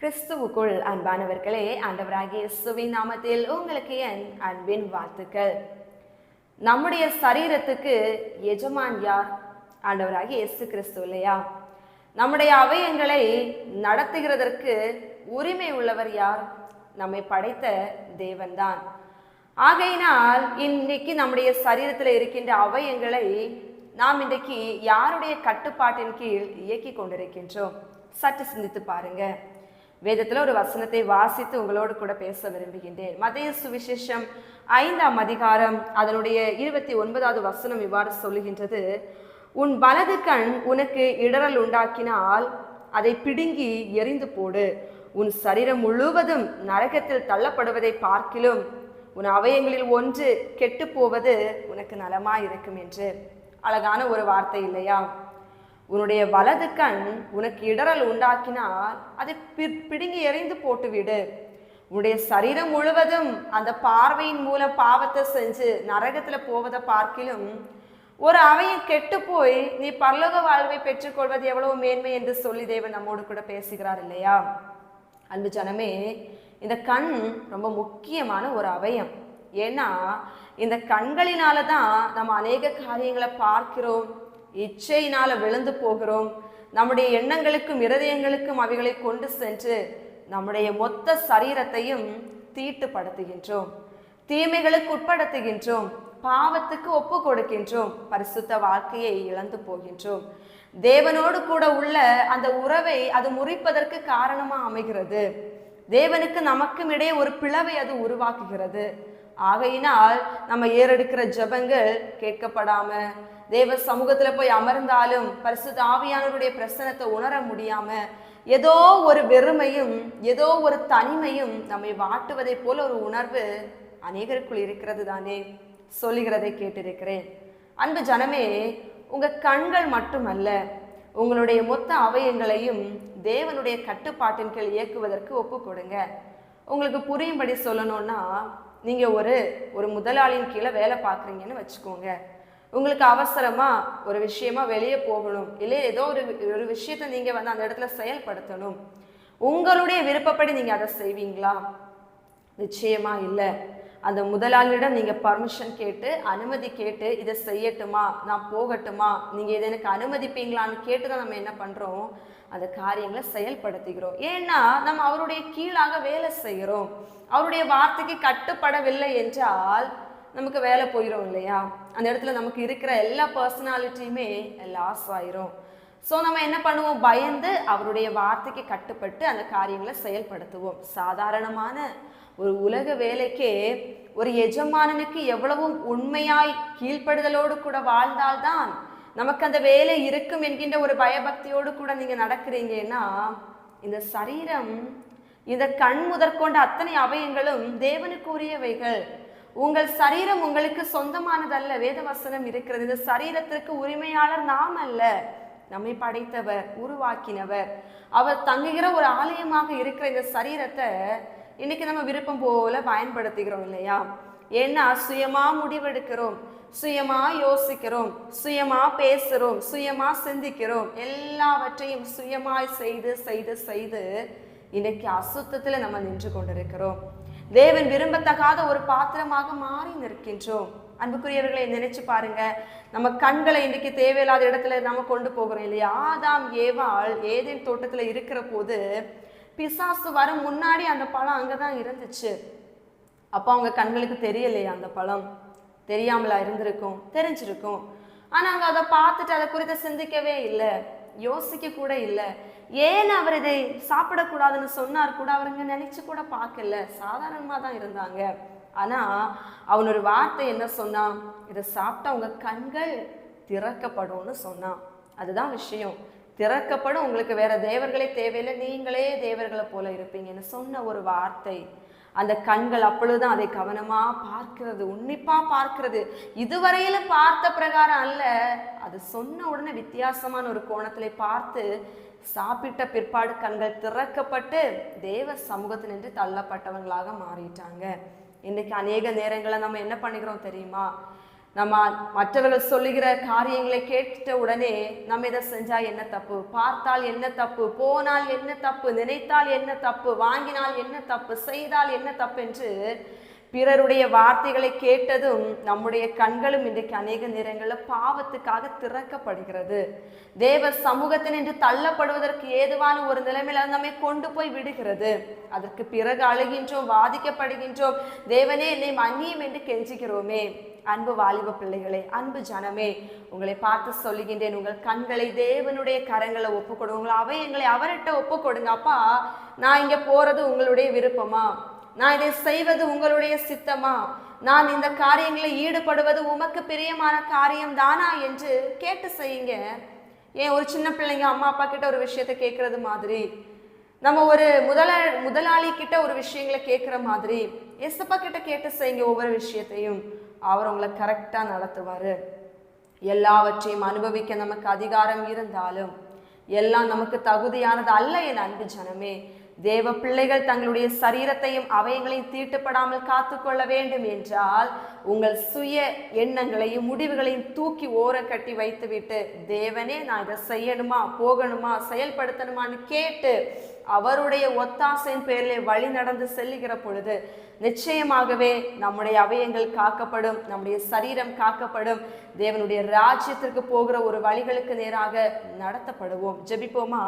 கிறிஸ்துவுக்குள் அன்பானவர்களே ஆண்டவராகிய இயேசுவின் நாமத்தில் உங்களுக்கு என் அன்பின் வாழ்த்துக்கள். நம்முடைய சரீரத்துக்கு எஜமான் யார்? ஆண்டவராகி இயேசு கிறிஸ்து இல்லையா? நம்முடைய அவயங்களை நடத்துகிறதற்கு உரிமை உள்ளவர் யார்? நம்மை படைத்த தேவன்தான். ஆகையினால் இன்னைக்கு நம்முடைய சரீரத்தில் இருக்கின்ற அவயங்களை நாம் இன்றைக்கு யாருடைய கட்டுப்பாட்டின் கீழ் இயக்கி கொண்டிருக்கின்றோம்? சற்று சிந்தித்து பாருங்கள் வேதத்தில் ஒரு வசனத்தை வாசித்து உங்களோடு கூட பேச விரும்புகின்றேன். மதிய சுவிசேஷம் ஐந்தாம் அதிகாரம் அதனுடைய இருபத்தி ஒன்பதாவது வசனம் இவ்வாறு சொல்லுகின்றது. உன் வலது கண் உனக்கு இடரல் உண்டாக்கினால் அதை பிடுங்கி எரிந்து போடு. உன் சரீரம் முழுவதும் நரகத்தில் தள்ளப்படுவதை பார்க்கிலும். உன் அவயங்களில் ஒன்று கெட்டு போவது உனக்கு நலமாக இருக்கும் என்று. அழகான ஒரு வார்த்தை இல்லையா? உன்னுடைய வலது கண் உனக்கு இடரல் உண்டாக்கினால் அதை பி- பிடுங்கி எறிந்து போட்டுவிடு. உன்னுடைய சரீரம் முழுவதும் அந்த பார்வையின் மூலம் பாவத்தை செஞ்சு நரகத்தில் போவதை பார்க்கிலும் ஒரு அவையும் கெட்டு போய் நீ பரலோக வாழ்வை பெற்றுக்கொள்வது எவ்வளவு மேன்மை என்று சொல்லி தேவன் நம்மோடு கூட பேசுகிறார் இல்லையா? அன்பு ஜனமே இந்த கண் ரொம்ப முக்கியமான ஒரு அவயம். ஏன்னா இந்த கண்களினால தான் நம்ம அநேக காரியங்களை பார்க்கிறோம் இச்சையினால விழுந்து போகிறோம். நம்முடைய எண்ணங்களுக்கும் இருதயங்களுக்கும் அவைகளை கொண்டு சென்று நம்முடைய மொத்த சரீரத்தையும் தீட்டுப்படுத்துகின்றோம். தீமைகளுக்கு உட்படுத்துகின்றோம். பாவத்துக்கு ஒப்பு கொடுக்கின்றோம். பரிசுத்த வாழ்க்கையை இழந்து போகின்றோம். தேவனோடு கூட உள்ள அந்த உறவை அது முறிப்பதற்கு காரணமாக அமைகிறது. தேவனுக்கு நமக்கும் இடையே ஒரு பிளவை அது உருவாக்குகிறது. ஆகையினால் நம்ம ஏறெடுக்கிற ஜெபங்கள் கேட்கப்படாமல் தேவ சமூகத்துல போய் அமர்ந்தாலும் பரிசுத்த ஆவியானவருடைய பிரசனத்தை உணர முடியாம ஏதோ ஒரு வெறுமையும் ஏதோ ஒரு தனிமையும் நம்மை வாட்டுவதை போல ஒரு உணர்வு அநேகருக்குள் இருக்கிறது தானே? சொல்லுகிறதை கேட்டிருக்கிறேன். அன்பு ஜனமே உங்க கண்கள் மட்டுமல்ல உங்களுடைய மொத்த அவயங்களையும் தேவனுடைய கட்டுப்பாட்டின் கீழ் இயக்குவதற்கு ஒப்பு கொடுங்க. உங்களுக்கு புரியும்படி சொல்லணும்னா நீங்க ஒரு ஒரு முதலாளியின் கீழே வேலை பார்க்குறீங்கன்னு வச்சுக்கோங்க. உங்களுக்கு அவசரமாக ஒரு விஷயமா வெளியே போகணும். இல்லை ஏதோ ஒரு ஒரு விஷயத்தை நீங்கள் வந்து அந்த இடத்துல செயல்படுத்தணும். உங்களுடைய விருப்பப்படி நீங்கள் அதை செய்வீங்களா? நிச்சயமா இல்லை. அந்த முதலாளியிடம் நீங்கள் பர்மிஷன் கேட்டு அனுமதி கேட்டு இதை செய்யட்டுமா? நான் போகட்டுமா? நீங்கள் இதை எனக்கு அனுமதிப்பீங்களான்னு கேட்டு தான் நம்ம என்ன பண்ணுறோம் அந்த காரியங்களை செயல்படுத்துகிறோம். ஏன்னா நம்ம அவருடைய கீழாக வேலை செய்கிறோம். அவருடைய வார்த்தைக்கு கட்டுப்படவில்லை என்றால் நமக்கு வேலை போயிடும் இல்லையா? அந்த இடத்துல நமக்கு இருக்கிற எல்லா பர்சனாலிட்டியுமே லாஸ் ஆயிரும். ஸோ நம்ம என்ன பண்ணுவோம்? பயந்து அவருடைய வார்த்தைக்கு கட்டுப்பட்டு அந்த காரியங்களை செயல்படுத்துவோம். சாதாரணமான ஒரு உலக வேலைக்கே ஒரு எஜமானனுக்கு எவ்வளவும் உண்மையாய் கீழ்ப்படுதலோடு கூட வாழ்ந்தால்தான் நமக்கு அந்த வேலை இருக்கும் என்கின்ற ஒரு பயபக்தியோடு கூட நீங்க நடக்கிறீங்கன்னா இந்த சரீரம் இந்த கண் முதற்கொண்ட அத்தனை அவயங்களும் தேவனுக்கு உரியவைகள் உங்கள் சரீரம் உங்களுக்கு சொந்தமானதல்ல. வேதவசனம் இருக்கிறது. இந்த சரீரத்திற்கு உரிமையாளர் நாம் அல்ல. நம்மை படைத்தவர் உருவாக்கினவர். அவர் தங்குகிற ஒரு ஆலயமாக இருக்கிற இந்த சரீரத்தை இன்னைக்கு நம்ம விருப்பம் போல பயன்படுத்துகிறோம் இல்லையா? ஏன்னா சுயமா முடிவெடுக்கிறோம். சுயமா யோசிக்கிறோம். சுயமா பேசுறோம். சுயமா சிந்திக்கிறோம். எல்லாவற்றையும் சுயமாய் செய்து செய்து செய்து இன்னைக்கு அசுத்தத்துல நம்ம நின்று கொண்டிருக்கிறோம். தேவன் விரும்பத்தகாத ஒரு பாத்திரமாக மாறி நிற்கின்றோம். அன்புக்குரியவர்களை நினைச்சு பாருங்க. நம்ம கண்களை இன்னைக்கு தேவையில்லாத இடத்துல நம்ம கொண்டு போகிறோம் இல்லையா? ஆதாம் ஏவாள் ஏதேன் தோட்டத்துல இருக்கிற போது பிசாசு வரும் முன்னாடி அந்த பழம் அங்கதான் இருந்துச்சு. அப்போ அவங்க கண்களுக்கு தெரியலையா அந்த பழம்? தெரியாமலா இருந்திருக்கும் தெரிஞ்சிருக்கும். ஆனா அவங்க அதை பார்த்துட்டு அதை குறித்து சிந்திக்கவே இல்லை. யோசிக்க கூட இல்லை. ஏன் அவர் இதை சாப்பிடக்கூடாதுன்னு சொன்னார் கூட அவருங்க நினைச்சு கூட பார்க்கல. சாதாரணமாக தான் இருந்தாங்க. ஆனால் அவன் ஒரு வார்த்தை என்ன சொன்னான்? இதை சாப்பிட்டா உங்கள் கண்கள் திறக்கப்படும்னு சொன்னான். அதுதான் விஷயம். திறக்கப்படும். உங்களுக்கு வேற தேவர்களே தேவையில்லை. நீங்களே தேவர்களை போல இருப்பீங்கன்னு சொன்ன ஒரு வார்த்தை. அந்த கண்கள் அப்பொழுதுதான் அதை கவனமா பார்க்கிறது உன்னிப்பா பார்க்கிறது. இதுவரையில பார்த்த பிரகாரம் அல்ல. அது சொன்ன உடனே வித்தியாசமான ஒரு கோணத்துல பார்த்து சாப்பிட்ட பிற்பாடு கண்கள் திறக்கப்பட்டு தேவ சமூகத்தில் நின்று தள்ளப்பட்டவங்களாக மாறிட்டாங்க. இன்னைக்கு அநேக நேரங்களை நம்ம என்ன பண்ணிக்கிறோம் தெரியுமா? நம்ம மற்றவர்கள் சொல்லுகிற காரியங்களை கேட்ட உடனே நம்ம இதை செஞ்சா என்ன தப்பு? பார்த்தால் என்ன தப்பு? போனால் என்ன தப்பு? நினைத்தால் என்ன தப்பு? வாங்கினால் என்ன தப்பு? செய்தால் என்ன தப்பு? என்று பிறருடைய வார்த்தைகளை கேட்டதும் நம்முடைய கண்களும் இன்றைக்கு அநேக நேரங்களில் பாவத்துக்காக திறக்கப்படுகிறது. தேவ சமூகத்தின் என்று தள்ளப்படுவதற்கு ஏதுவான ஒரு நிலைமையில நம்மை கொண்டு போய் விடுகிறது. அதற்கு பிறகு அழுகின்றோம் வாதிக்கப்படுகின்றோம். தேவனே என்னை மன்னியும் என்று கெஞ்சுகிறோமே. அன்பு வாலிப பிள்ளைகளே அன்பு ஜனமே உங்களை பார்த்து சொல்லுகின்றேன். உங்கள் கண்களை தேவனுடைய கரங்களை ஒப்பு கொடுங்க அவை அவயங்களை அவர்கிட்ட ஒப்பு கொடுங்க அப்பா நான் இங்கே போறது உங்களுடைய விருப்பமா? நான் இதை செய்வது உங்களுடைய சித்தமா? நான் இந்த காரியங்களில் ஈடுபடுவது உமக்கு பிரியமான காரியம் தானா என்று கேட்டு செய்யுங்க. ஏன் ஒரு சின்ன பிள்ளைங்க அம்மா அப்பா கிட்ட ஒரு விஷயத்தை கேட்கறது மாதிரி? நம்ம ஒரு முதலா முதலாளி கிட்ட ஒரு விஷயங்களை கேட்குற மாதிரி? எசப்பா கிட்ட கேட்டு செய்யுங்க ஒவ்வொரு விஷயத்தையும். அவர் உங்களை கரெக்டாக நடத்துவார். எல்லாவற்றையும் அனுபவிக்க நமக்கு அதிகாரம் இருந்தாலும் எல்லாம் நமக்கு தகுதியானது அல்ல என் அன்பு ஜனமே. தேவ பிள்ளைகள் தங்களுடைய சரீரத்தையும் அவயங்களையும் தீட்டுப்படாமல் காத்துக்கொள்ள வேண்டும் என்றால் உங்கள் சுய எண்ணங்களையும் முடிவுகளையும் தூக்கி ஓர கட்டி வைத்துவிட்டு தேவனே நான் இதை செய்யணுமா போகணுமா செயல்படுத்தணுமான்னு கேட்டு அவருடைய ஒத்தாசையின் பேரிலே வழி நடந்து செல்லுகிற பொழுது நிச்சயமாகவே நம்முடைய அவயங்கள் காக்கப்படும் நம்முடைய சரீரம் காக்கப்படும் தேவனுடைய ராஜ்யத்திற்கு போகிற ஒரு வழிகளுக்கு நேராக நடத்தப்படுவோம். ஜெபிப்போமா?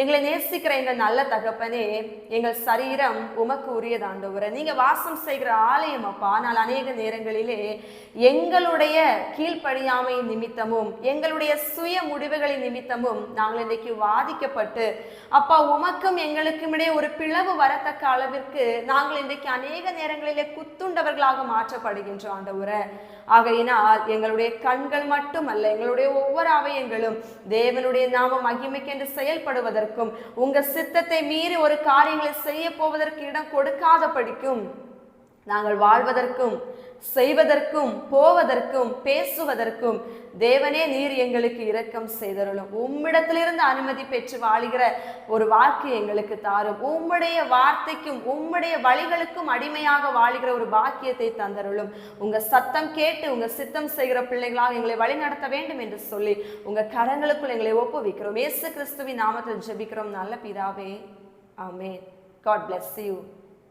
எங்களை நேசிக்கிற எங்கள் நல்ல தகப்பனே எங்கள் சரீரம் உமக்கு உரியதாண்டவரை நீங்க வாசம் செய்கிற ஆலயம் அப்பா ஆனால் அநேக நேரங்களிலே எங்களுடைய கீழ்ப்படியாமை நிமித்தமும் எங்களுடைய சுய முடிவுகளின் நிமித்தமும் நாங்கள் இன்றைக்கு வாதிக்கப்பட்டு அப்பா உமக்கும் எங்களுக்கும் இடையே ஒரு பிளவு வரத்தக்க அளவிற்கு நாங்கள் இன்றைக்கு அநேக நேரங்களிலே குத்துண்டவர்களாக மாற்றப்படுகின்றோம் ஆண்டவரை. ஆகையினால் எங்களுடைய கண்கள் மட்டுமல்ல எங்களுடைய ஒவ்வொரு அவயங்களும் தேவனுடைய நாம மகிமைக்கென்று செயல்படுவதற்கும் உங்க சித்தத்தை மீறி ஒரு காரியங்களை செய்ய போவதற்கு இடம் கொடுக்காத படிக்கும் நாங்கள் வாழ்வதற்கும் செய்வதற்கும் போவதற்கும் பேசுவதற்கும் தேவனே நீர் எங்களுக்கு இரக்கம் செய்தருளும். உம்மிடத்திலிருந்து அனுமதி பெற்று வாழுகிற ஒரு வாழ்க்கை எங்களுக்கு தாரும். உம்முடைய வார்த்தைக்கும் உம்முடைய வழிகளுக்கும் அடிமையாக வாழுகிற ஒரு பாக்கியத்தை தந்தருளும். உங்க சத்தம் கேட்டு உங்க சித்தம் செய்கிற பிள்ளைகளாக எங்களை வழி நடத்த வேண்டும் என்று சொல்லி உங்க கரங்களுக்குள் எங்களை ஒப்புவிக்கிறோம். ஏசு கிறிஸ்துவின் நாமத்தில் ஜெபிக்கிறோம். நல்ல பிதாவே. ஆமே காட் பிளஸ் யூ